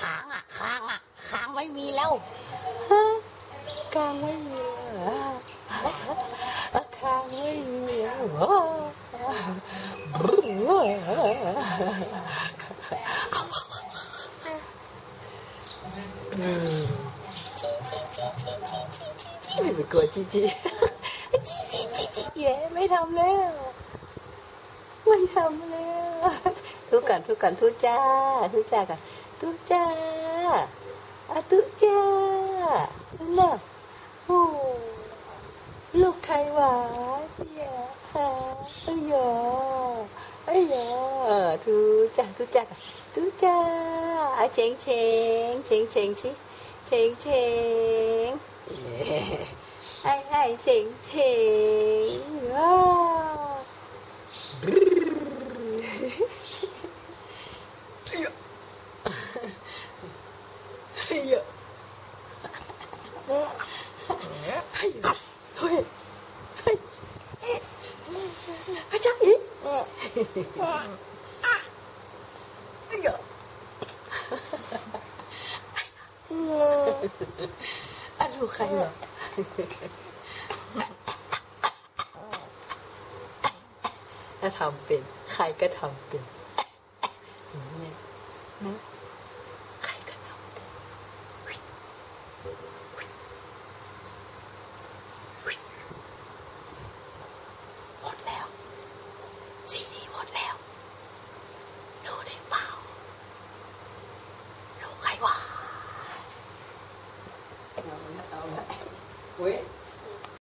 ค้างอะค้างอะค้างไม่มีแล้วฮะกลางไม่มีเหรออะกลางไม่มีเหรอจีไม่กลัวจีจีจีจีจีจีแย่ไม่ทำแล้ว ไม่ทำแล้วทุกกันทุกกันทุกจ้าทุกจ้ากัน ทุจ้าอะทุจ้าน่ะโอ้ลูกใครหวานเนี่ยฮะไอ้ยาไอ้ยาทุจ้าทุจ้ากันทุจ้าอะเชงเชงเชงเชงชิเชงเชงเย้ไอ้ไอ้เชงเชงว้า ว 哎呀！哎呀！嘿，嘿，阿佳怡，哎呀！啊，ลูกใครเหรอถ้าทำเป็น ใครก็ทำเป็นอย่างนี้นะ Gak.